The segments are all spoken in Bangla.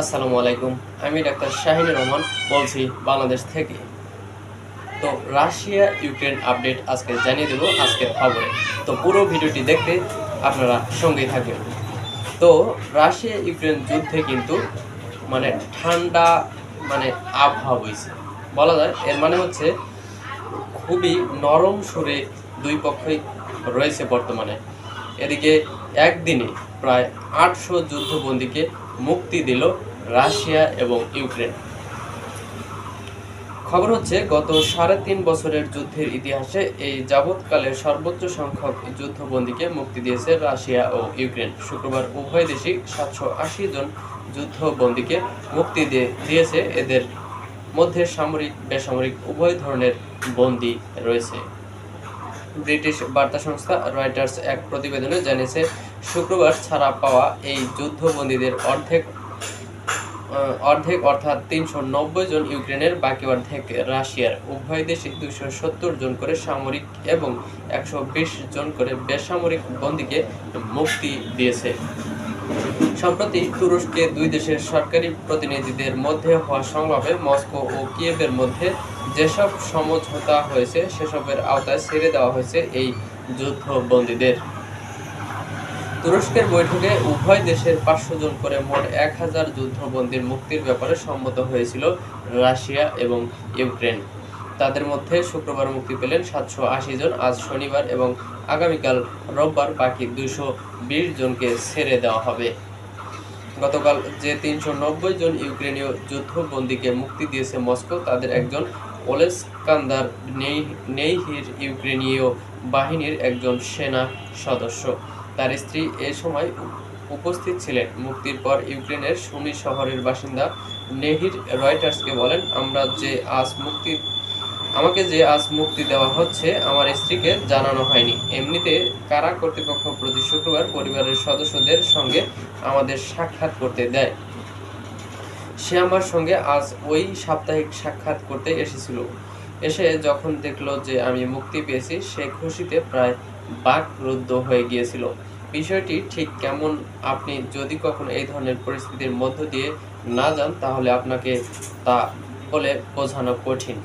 আসসালামু আলাইকুম। আমি ডাক্তার শাহিনুর রহমান বলছি বাংলাদেশ থেকে। তো রাশিয়া, ইউক্রেন আপডেট আজকে জানিয়ে দেবো আজকের খবরে। তো পুরো ভিডিওটি দেখতে আপনারা সঙ্গেই থাকবেন। তো রাশিয়া, ইউক্রেন যুদ্ধে কিন্তু মানে ঠান্ডা মানে আবহাওয়া বইছে। বলা যায়, এর মানে হচ্ছে খুবই নরম সুরে দুই পক্ষই রয়েছে বর্তমানে। এদিকে একদিনে প্রায় আটশো যুদ্ধবন্দীকে মুক্তি দিল রাশিয়া এবং ইউক্রেন। খবর হচ্ছে, গত সাড়ে তিন বছরের যুদ্ধের ইতিহাসে এই যাবৎকালের সর্বোচ্চ সংখ্যক যুদ্ধবন্দীকে মুক্তি দিয়েছে রাশিয়া ও ইউক্রেন। শুক্রবার উভয় দেশই সাতশো আশি জন যুদ্ধবন্দীকে মুক্তি দিয়ে দিয়েছে। এদের মধ্যে সামরিক, বেসামরিক উভয় ধরনের বন্দী রয়েছে। ব্রিটিশ বার্তা সংস্থা রয়টার্স এক প্রতিবেদনে জানিয়েছে, শুক্রবার ছাড়া পাওয়া এই যুদ্ধবন্দীদের অর্ধেক অর্ধেক অর্থাৎ তিনশো নব্বই জন ইউক্রেনের, বাকি অর্ধেক রাশিয়ার। উভয় দেশে দুশো সত্তর জন করে সামরিক এবং একশো বিশ জন করে বেসামরিক বন্দীকে মুক্তি দিয়েছে। সম্প্রতি তুরস্কে দুই দেশের সরকারি প্রতিনিধিদের মধ্যে হওয়া সংলাপে মস্কো ও কিয়েভের মধ্যে যেসব সমঝোতা হয়েছে, সেসবের আওতায় ছেড়ে দেওয়া হয়েছে এই যুদ্ধবন্দীদের। তুরস্কের বৈঠকে উভয় দেশের পাঁচশো জন করে মোট এক হাজার যুদ্ধবন্দীর মুক্তির ব্যাপারে সম্মত হয়েছিল রাশিয়া এবং ইউক্রেন। তাদের মধ্যে শুক্রবার মুক্তি পেলেন সাতশো আশি জন। আজ শনিবার এবং আগামীকাল রোববার বাকি দুশো বিশ জনকে ছেড়ে দেওয়া হবে। গতকাল যে তিনশো নব্বই জন ইউক্রেনীয় যুদ্ধবন্দীকে মুক্তি দিয়েছে মস্কো, তাদের একজন ওলেস্কান্দার নেই- নেইহির ইউক্রেনীয় বাহিনীর একজন সেনা সদস্য। তার স্ত্রী এ সময় উপস্থিত ছিলেন। মুক্তির পর ইউক্রেনের সুমি শহরের বাসিন্দা নেহির রয়টার্সকে বলেন, আমরা যে আজ মুক্তি আমাকে যে আজ মুক্তি দেওয়া হচ্ছে, আমার স্ত্রীকে জানানো হয়নি। এমনিতে কারা কর্তৃপক্ষ প্রতি শুক্রবার পরিবারের সদস্যদের সঙ্গে আমাদের সাক্ষাৎ করতে দেয়? সে আমার সঙ্গে আজ ওই সাপ্তাহিক সাক্ষাৎ করতে এসেছিল। এসে যখন দেখল যে আমি মুক্তি পেয়েছি, সে খুশিতে প্রায় বাকরুদ্ধ হয়ে গিয়েছিল। বিষয়টি ঠিক কেমন? আপনি যদি কখনো এই ধরনের পরিস্থিতির মধ্য দিয়ে না যান, তাহলে আপনাকে তা বলে বোঝানো কঠিন।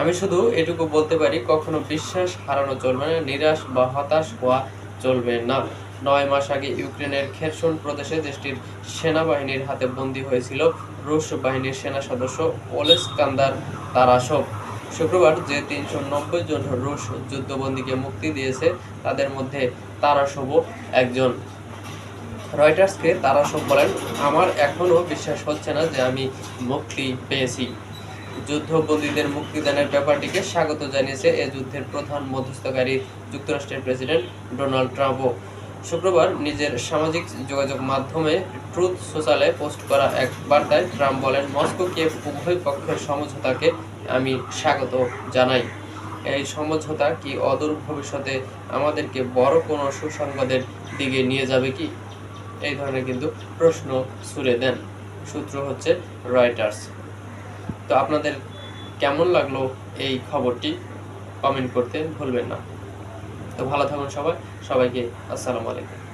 আমি শুধু এটুকু বলতে পারি, কখনো বিশ্বাস হারানো চলবে না, নিরাশ বা হতাশ হওয়া চলবে না। নয় মাস আগে ইউক্রেনের খেরসন প্রদেশে দেশটির সেনাবাহিনীর হাতে বন্দী হয়েছিল রুশ বাহিনীর সেনা সদস্য ওলেস্কান্দার তারাসভ শুক্রবার যে তিনশো নব্বই জন রুশ যুদ্ধবন্দীকে মুক্তি দিয়েছে, তাদের মধ্যে তারাসভও একজন। রয়টার্সকে তারাসভ বলেন, আমার এখনও বিশ্বাস হচ্ছে না যে আমি মুক্তি পেয়েছি। যুদ্ধবন্দীদের মুক্তিদানের ব্যাপারটিকে স্বাগত জানিয়েছে এ যুদ্ধের প্রধান মধ্যস্থকারী যুক্তরাষ্ট্রের প্রেসিডেন্ট ডোনাল্ড ট্রাম্পও। শুক্রবার নিজের সামাজিক যোগাযোগ মাধ্যমে ট্রুথ সোশ্যালে পোস্ট করা এক বার্তায় ট্রাম্প বলেন মস্কোকে উভয় পক্ষের সমঝোতাকে আমি স্বাগত জানাই। এই সমঝোতা কি অদূর ভবিষ্যতে আমাদেরকে বড় কোনো সুসংবাদের দিকে নিয়ে যাবে কি? এই ধরনের কিন্তু প্রশ্ন ছুড়ে দেন। সূত্র হচ্ছে রয়টার্স। তো আপনাদের কেমন লাগল এই খবরটি? কমেন্ট করতে ভুলবেন না। তো ভালো থাকুন সবাই। সবাইকে আসসালামু আলাইকুম।